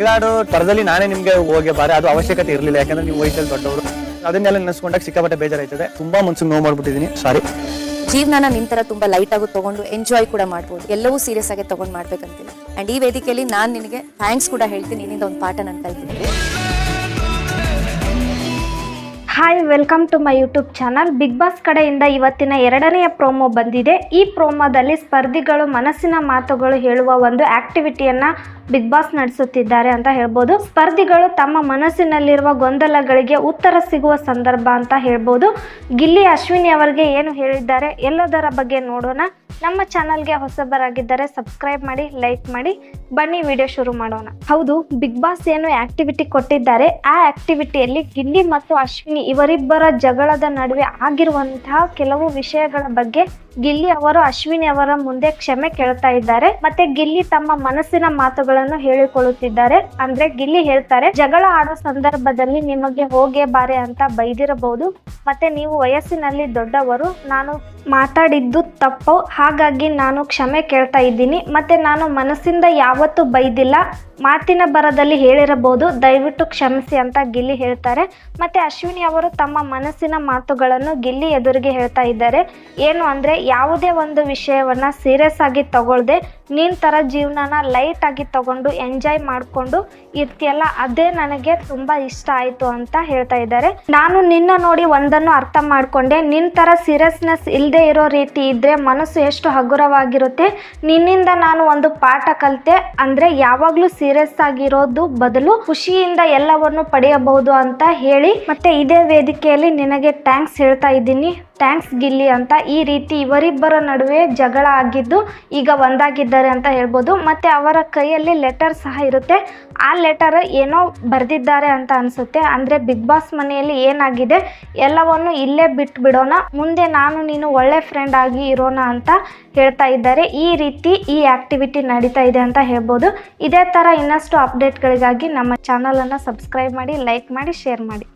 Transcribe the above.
ಜಗಳಾಡೋ ತರದಲ್ಲಿ ನಾನೇ ನಿಮ್ಗೆ ಹೋಗಿ ಬಾರೆ, ಅದು ಅವಶ್ಯಕತೆ ಇರಲಿಲ್ಲ. ಯಾಕಂದ್ರೆ ನೀವು ವಯಸ್ಸಲ್ಲಿ ದೊಡ್ಡವರು. ಅದನ್ನೆಲ್ಲ ನೆನೆಸ್ಕೊಂಡಾಗ ಸಿಕ್ಕಾಪಟ್ಟೆ ಬೇಜಾರಾಯ್ತದೆ. ತುಂಬಾ ಮನ್ಸಿಗೆ ನೋವು ಮಾಡ್ಬಿಟ್ಟಿದ್ದೀನಿ ಸಾರಿ ಜೀವನನ ನಿಮ್ ತರ ತುಂಬಾ ಲೈಟ್ ಆಗಿ ತಗೊಂಡು ಎಂಜಾಯ್ ಕೂಡ ಮಾಡ್ಬೋದು. ಎಲ್ಲವೂ ಸೀರಿಯಸ್ ಆಗಿ ತಗೊಂಡ್ ಮಾಡ್ಬೇಕಂತೀನಿ ಅಂಡ್ ಈ ವೇದಿಕೆಯಲ್ಲಿ ನಾನು ನಿನಗೆ ಥ್ಯಾಂಕ್ಸ್ ಕೂಡ ಹೇಳ್ತೀನಿ. ನಿನ್ನಿಂದ ಒಂದು ಪಾಠ ನಾನು ಕಲ್ತೀನಿ hi welcome to my YouTube channel Big Boss ಕಡೆಯಿಂದ ಇವತ್ತಿನ ಎರಡನೆಯ ಪ್ರೋಮೋ ಬಂದಿದೆ. ಈ ಪ್ರೋಮೋದಲ್ಲಿ ಸ್ಪರ್ಧಿಗಳು ಮನಸ್ಸಿನ ಮಾತುಗಳು ಹೇಳುವ ಒಂದು ಆಕ್ಟಿವಿಟಿಯನ್ನು ಬಿಗ್ ಬಾಸ್ ನಡೆಸುತ್ತಿದ್ದಾರೆ ಅಂತ ಹೇಳ್ಬೋದು. ಸ್ಪರ್ಧಿಗಳು ತಮ್ಮ ಮನಸ್ಸಿನಲ್ಲಿರುವ ಗೊಂದಲಗಳಿಗೆ ಉತ್ತರ ಸಿಗುವ ಸಂದರ್ಭ ಅಂತ ಹೇಳ್ಬೋದು. ಗಿಲ್ಲಿ ಅಶ್ವಿನಿ ಅವರಿಗೆ ಏನು ಹೇಳಿದ್ದಾರೆ? ಎಲ್ಲದರ ಬಗ್ಗೆ ನೋಡೋಣ. ನಮ್ಮ ಚಾನಲ್ಗೆ ಹೊಸಬರಾಗಿದ್ದರೆ ಸಬ್ಸ್ಕ್ರೈಬ್ ಮಾಡಿ, ಲೈಕ್ ಮಾಡಿ. ಬನ್ನಿ, ವಿಡಿಯೋ ಶುರು ಮಾಡೋಣ. ಹೌದು, ಬಿಗ್ ಬಾಸ್ ಏನು ಆಕ್ಟಿವಿಟಿ ಕೊಟ್ಟಿದ್ದಾರೆ. ಆ ಆಕ್ಟಿವಿಟಿಯಲ್ಲಿ ಗಿಲ್ಲಿ ಮತ್ತು ಅಶ್ವಿನಿ ಇವರಿಬ್ಬರ ಜಗಳದ ನಡುವೆ ಆಗಿರುವಂತಹ ಕೆಲವು ವಿಷಯಗಳ ಬಗ್ಗೆ ಗಿಲ್ಲಿ ಅವರು ಅಶ್ವಿನಿ ಅವರ ಮುಂದೆ ಕ್ಷಮೆ ಕೇಳ್ತಾ ಇದ್ದಾರೆ. ಮತ್ತೆ ಗಿಲ್ಲಿ ತಮ್ಮ ಮನಸ್ಸಿನ ಮಾತುಗಳನ್ನು ಹೇಳಿಕೊಳ್ಳುತ್ತಿದ್ದಾರೆ. ಅಂದ್ರೆ ಗಿಲ್ಲಿ ಹೇಳ್ತಾರೆ, ಜಗಳ ಆಡೋ ಸಂದರ್ಭದಲ್ಲಿ ನಿಮಗೆ ಹೋಗೇ ಬಾರೆ ಅಂತ ಬೈದಿರಬಹುದು. ಮತ್ತೆ ನೀವು ವಯಸ್ಸಿನಲ್ಲಿ ದೊಡ್ಡವರು, ನಾನು ಮಾತಾಡಿದ್ದು ತಪ್ಪು, ಹಾಗಾಗಿ ನಾನು ಕ್ಷಮೆ ಕೇಳ್ತಾ ಇದ್ದೀನಿ. ಮತ್ತೆ ನಾನು ಮನಸ್ಸಿಂದ ಯಾವತ್ತೂ ಬೈದಿಲ್ಲ. ಮಾತಿನ ಬರದಲ್ಲಿ ಹೇಳಿರಬಹುದು, ದಯವಿಟ್ಟು ಕ್ಷಮಿಸಿ ಅಂತ ಗಿಲ್ಲಿ ಹೇಳ್ತಾರೆ. ಮತ್ತೆ ಅಶ್ವಿನಿ ಅವರು ತಮ್ಮ ಮನಸ್ಸಿನ ಮಾತುಗಳನ್ನು ಗಿಲ್ಲಿ ಎದುರಿಗೆ ಹೇಳ್ತಾ ಇದ್ದಾರೆ. ಏನು ಅಂದ್ರೆ, ಯಾವುದೇ ಒಂದು ವಿಷಯವನ್ನ ಸೀರಿಯಸ್ ಆಗಿ ತಗೊಳ್ದೆ, ನೀನ್ ತರ ಜೀವನನ ಲೈಟ್ ಆಗಿ ತಗೊಂಡು ಎಂಜಾಯ್ ಮಾಡಿಕೊಂಡು ಇರ್ತೀಯಲ್ಲ, ಅದೇ ನನಗೆ ತುಂಬಾ ಇಷ್ಟ ಆಯ್ತು ಅಂತ ಹೇಳ್ತಾ ಇದ್ದಾರೆ. ನಾನು ನಿನ್ನ ನೋಡಿ ಒಂದನ್ನು ಅರ್ಥ ಮಾಡಿಕೊಂಡೆ. ನಿನ್ನ ಥರ ಸೀರಿಯಸ್ನೆಸ್ ಇಲ್ಲದೆ ಇರೋ ರೀತಿ ಇದ್ದರೆ ಮನಸ್ಸು ಎಷ್ಟು ಹಗುರವಾಗಿರುತ್ತೆ? ನಿನ್ನಿಂದ ನಾನು ಒಂದು ಪಾಠ ಕಲಿತೆ. ಅಂದರೆ ಯಾವಾಗಲೂ ಸೀರಿಯಸ್ ಆಗಿರೋದು ಬದಲು ಖುಷಿಯಿಂದ ಎಲ್ಲವನ್ನು ಪಡೆಯಬಹುದು ಅಂತ ಹೇಳಿ. ಮತ್ತೆ ಇದೇ ವೇದಿಕೆಯಲ್ಲಿ ನಿನಗೆ ಥ್ಯಾಂಕ್ಸ್ ಹೇಳ್ತಾ ಇದ್ದೀನಿ. ಥ್ಯಾಂಕ್ಸ್ ಗಿಲ್ಲಿ ಅಂತ. ಈ ರೀತಿ ಇವರಿಬ್ಬರ ನಡುವೆ ಜಗಳ ಆಗಿದ್ದು ಈಗ ಒಂದಾಗಿದ್ದಾರೆ ಅಂತ ಹೇಳ್ಬೋದು. ಮತ್ತೆ ಅವರ ಕೈಯಲ್ಲಿ ಲೆಟರ್ ಸಹ ಇರುತ್ತೆ. ಆ ಲೆಟರ್ ಏನೋ ಬರೆದಿದ್ದಾರೆ ಅಂತ ಅನಿಸುತ್ತೆ. ಅಂದರೆ ಬಿಗ್ ಬಾಸ್ ಮನೆಯಲ್ಲಿ ಏನಾಗಿದೆ? ಎಲ್ಲವನ್ನು ಇಲ್ಲೇ ಬಿಟ್ಟು ಬಿಡೋಣ ಮುಂದೆ ನಾನು ನೀನು ಒಳ್ಳೆ ಫ್ರೆಂಡ್ ಆಗಿ ಇರೋಣ ಅಂತ ಹೇಳ್ತಾ ಇದ್ದಾರೆ. ಈ ರೀತಿ ಈ ಆಕ್ಟಿವಿಟಿ ನಡೀತಾ ಇದೆ ಅಂತ ಹೇಳ್ಬೋದು. ಇದೇ ಥರ ಇನ್ನಷ್ಟು ಅಪ್ಡೇಟ್ಗಳಿಗಾಗಿ ನಮ್ಮ ಚಾನಲನ್ನು ಸಬ್ಸ್ಕ್ರೈಬ್ ಮಾಡಿ ಲೈಕ್ ಮಾಡಿ ಶೇರ್ ಮಾಡಿ.